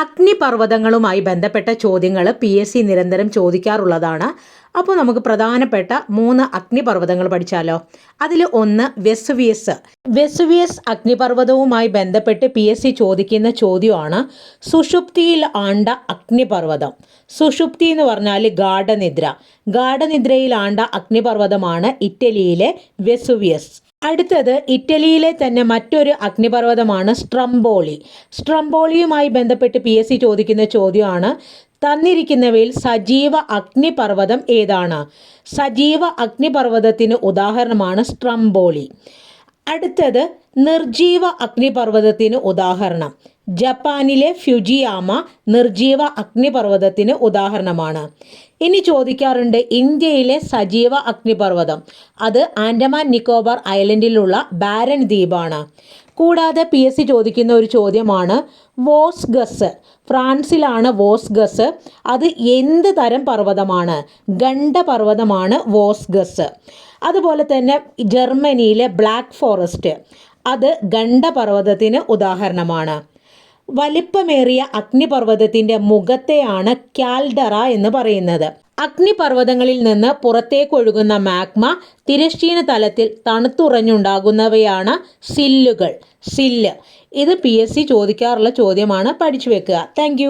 അഗ്നിപർവതങ്ങളുമായി ബന്ധപ്പെട്ട ചോദ്യങ്ങൾ P S C നിരന്തരം ചോദിക്കാറുള്ളതാണ്. അപ്പോൾ നമുക്ക് പ്രധാനപ്പെട്ട മൂന്ന് അഗ്നിപർവതങ്ങൾ പഠിച്ചാലോ? അതിൽ ഒന്ന് വെസുവിയസ്. വെസുവിയസ് അഗ്നിപർവതവുമായി ബന്ധപ്പെട്ട് പി എസ് സി ചോദിക്കുന്ന ചോദ്യമാണ് സുഷുപ്തിയിൽ ആണ്ട അഗ്നിപർവതം. സുഷുപ്തി എന്ന് പറഞ്ഞാൽ ഗാഠനിദ്ര. ഗാഠനിദ്രയിൽ ആണ്ട അഗ്നിപർവതമാണ് ഇറ്റലിയിലെ വെസുവിയസ്. അടുത്തത് ഇറ്റലിയിലെ തന്നെ മറ്റൊരു അഗ്നിപർവതമാണ് സ്ട്രംബോളി. സ്ട്രംബോളിയുമായി ബന്ധപ്പെട്ട് പി എസ് സി ചോദിക്കുന്ന ചോദ്യമാണ് തന്നിരിക്കുന്നവയിൽ സജീവ അഗ്നിപർവതം ഏതാണ്? സജീവ അഗ്നിപർവതത്തിന് ഉദാഹരണമാണ് സ്ട്രംബോളി. അടുത്തത് നിർജീവ അഗ്നിപർവതത്തിന് ഉദാഹരണം. ജപ്പാനിലെ ഫ്യുജിയാമ നിർജീവ അഗ്നിപർവതത്തിന് ഉദാഹരണമാണ്. ഇനി ചോദിക്കാറുണ്ട് ഇന്ത്യയിലെ സജീവ അഗ്നിപർവതം. അത് ആൻഡമാൻ നിക്കോബാർ ഐലൻഡിലുള്ള ബാരൻ ദ്വീപാണ്. കൂടാതെ പി എസ് സി ചോദിക്കുന്ന ഒരു ചോദ്യമാണ് വോസ്ഗസ്. ഫ്രാൻസിലാണ് വോസ്ഗസ്. അത് എന്ത് തരം പർവതമാണ്? ഗണ്ഡപർവതമാണ് വോസ്ഗസ്. അതുപോലെ തന്നെ ജർമ്മനിയിലെ ബ്ലാക്ക് ഫോറസ്റ്റ്. അത് ഗണ്ഡപർവതത്തിന് ഉദാഹരണമാണ്. വലിപ്പമേറിയ അഗ്നിപർവതത്തിന്റെ മുഖത്തെയാണ് കാൽഡറ എന്ന് പറയുന്നത്. അഗ്നിപർവതങ്ങളിൽ നിന്ന് പുറത്തേക്കൊഴുകുന്ന മാഗ്മ തിരശ്ചീന തലത്തിൽ തണുത്തുറഞ്ഞുണ്ടാകുന്നവയാണ് സില്ലുകൾ. സില്ല്. ഇത് പി എസ് സി ചോദിക്കാറുള്ള ചോദ്യമാണ്. പഠിച്ചു വെക്കുക. താങ്ക്